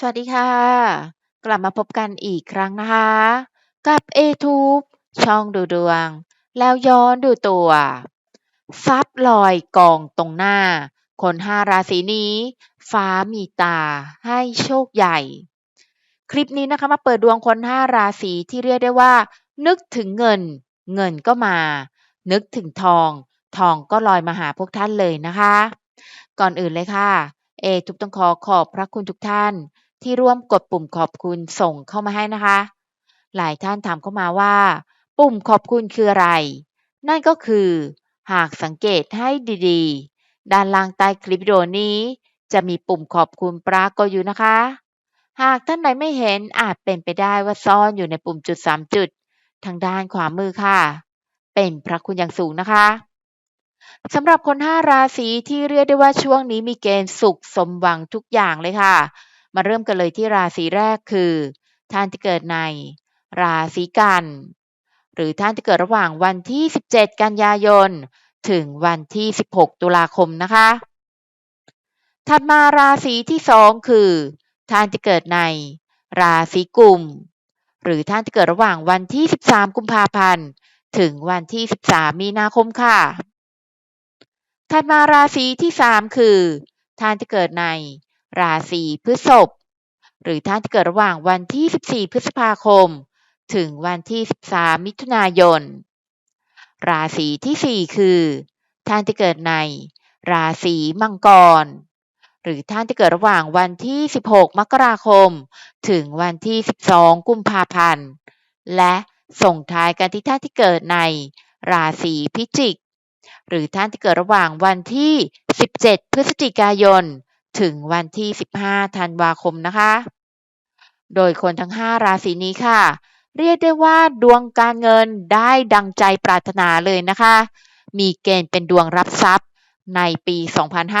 สวัสดีค่ะ กลับมาพบกันอีกครั้งนะคะ กับ A-Tube ช่องดูดวง แล้วย้อนดูตัวทรัพย์ลอยกองตรงหน้า คนห้าราศีนี้ ฟ้ามีตาให้โชคใหญ่ คลิปนี้นะคะมาเปิดดวงคนห้าราศีที่เรียกได้ว่า นึกถึงเงิน เงินก็มา นึกถึงทอง ทองก็ลอยมาหาพวกท่านเลยนะคะ ก่อนอื่นเลยค่ะ เอทุกต้องขอขอบพระคุณทุกท่าน ที่ร่วมกดปุ่มขอบคุณส่งเข้ามาให้นะคะ หลายท่านถามเข้ามาว่า ปุ่มขอบคุณคืออะไร นั่นก็คือ หากสังเกตให้ดีๆ ด้านล่างใต้คลิปวิดีโอนี้ จะมีปุ่มขอบคุณปรากฏอยู่นะคะ หากท่านไหนไม่เห็นอาจเป็นไปได้ว่าซ่อนอยู่ในปุ่มจุด3จุด ทางด้านขวามือค่ะ เป็นพระคุณอย่างสูงนะคะสำหรับคน5ราศีที่เรียกได้ว่าช่วงนี้มีเกณฑ์สุขสมหวังทุกอย่างเลยค่ะ มาเริ่มกันเลยที่ราศีแรกคือ ท่านที่เกิดใน ราศีกัน หรือท่านที่เกิดระหว่างวันที่ 17 กันยายน ถึงวันที่ 16 ตุลาคมนะคะ ถัดมาราศีที่2คือ ท่านที่เกิดใน ราศีกุม หรือท่านที่เกิดระหว่างวันที่ 13 กุมภาพันธ์ ถึงวันที่ 13 มีนาคมค่ะ ถัดมาราศีที่3คือ ท่านที่เกิดใน ราศีพฤษภหรือท่านที่เกิดระหว่างวันที่ 14 พฤษภาคม ถึงวันที่ 13 มิถุนายน ราศีที่ 4 คือ ท่านที่เกิดใน ราศีมังกร หรือท่านที่เกิดระหว่างวันที่ 16 มกราคม ถึงวันที่ 12 กุมภาพันธ์ และส่งท้ายกันที่ท่านที่เกิดใน ราศีพิจิก หรือท่านที่เกิดระหว่างวันที่ 17 พฤศจิกายน ถึงวันที่ 15 ธันวาคมนะคะ โดยคนทั้ง 5 ราศีนี้ค่ะ เรียกได้ว่าดวงการเงินได้ดังใจปรารถนาเลยนะคะ มีเกณฑ์เป็นดวงรับทรัพย์ในปี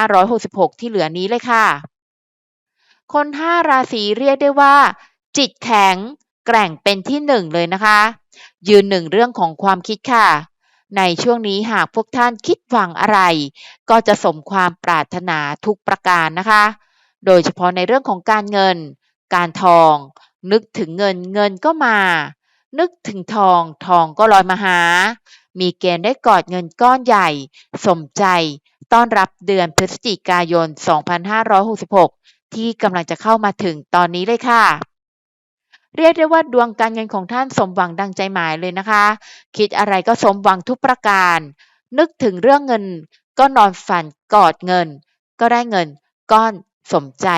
2566 ที่เหลือนี้เลยค่ะ คน 5 ราศีเรียกได้ว่า จิตแข็งแกร่งเป็นที่หนึ่งเลยนะคะ ยืนหนึ่งเรื่องของความคิดค่ะ ในช่วงนี้หากพวกท่านคิดหวังอะไร ก็จะสมความปรารถนาทุกประการนะคะ โดยเฉพาะในเรื่องของการเงิน การทอง นึกถึงเงินเงินก็มา นึกถึงทองทองก็ลอยมาหา มีเกณฑ์ได้กอดเงินก้อนใหญ่ สมใจ ต้อนรับเดือนพฤศจิกายน 2566 ที่กำลังจะเข้ามาถึงตอนนี้เลยค่ะ เรียกได้ว่าดวงการเงินของท่านสมหวังดังใจหมายเลยนะคะ คิดอะไรก็สมหวังทุกประการ นึกถึงเรื่องเงิน ก็นอนฝันกอดเงิน ก็ได้เงินก้อนสมใจ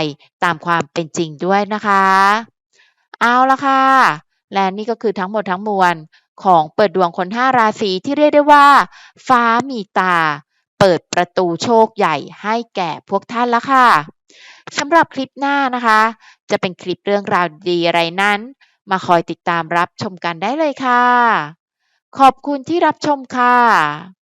ตามความเป็นจริงด้วยนะคะ เอาละค่ะ และนี่ก็คือทั้งหมดทั้งมวลของเปิดดวงคน5ราศีที่เรียกได้ว่า ฟ้ามีตา เปิดประตูโชคใหญ่ให้แก่พวกท่านล้วค่ะสำหรับคลิปหน้านะคะ จะเป็นคลิปเรื่องราวดีอะไรนั้น มาคอยติดตามรับชมกันได้เลยค่ะ ขอบคุณที่รับชมค่ะ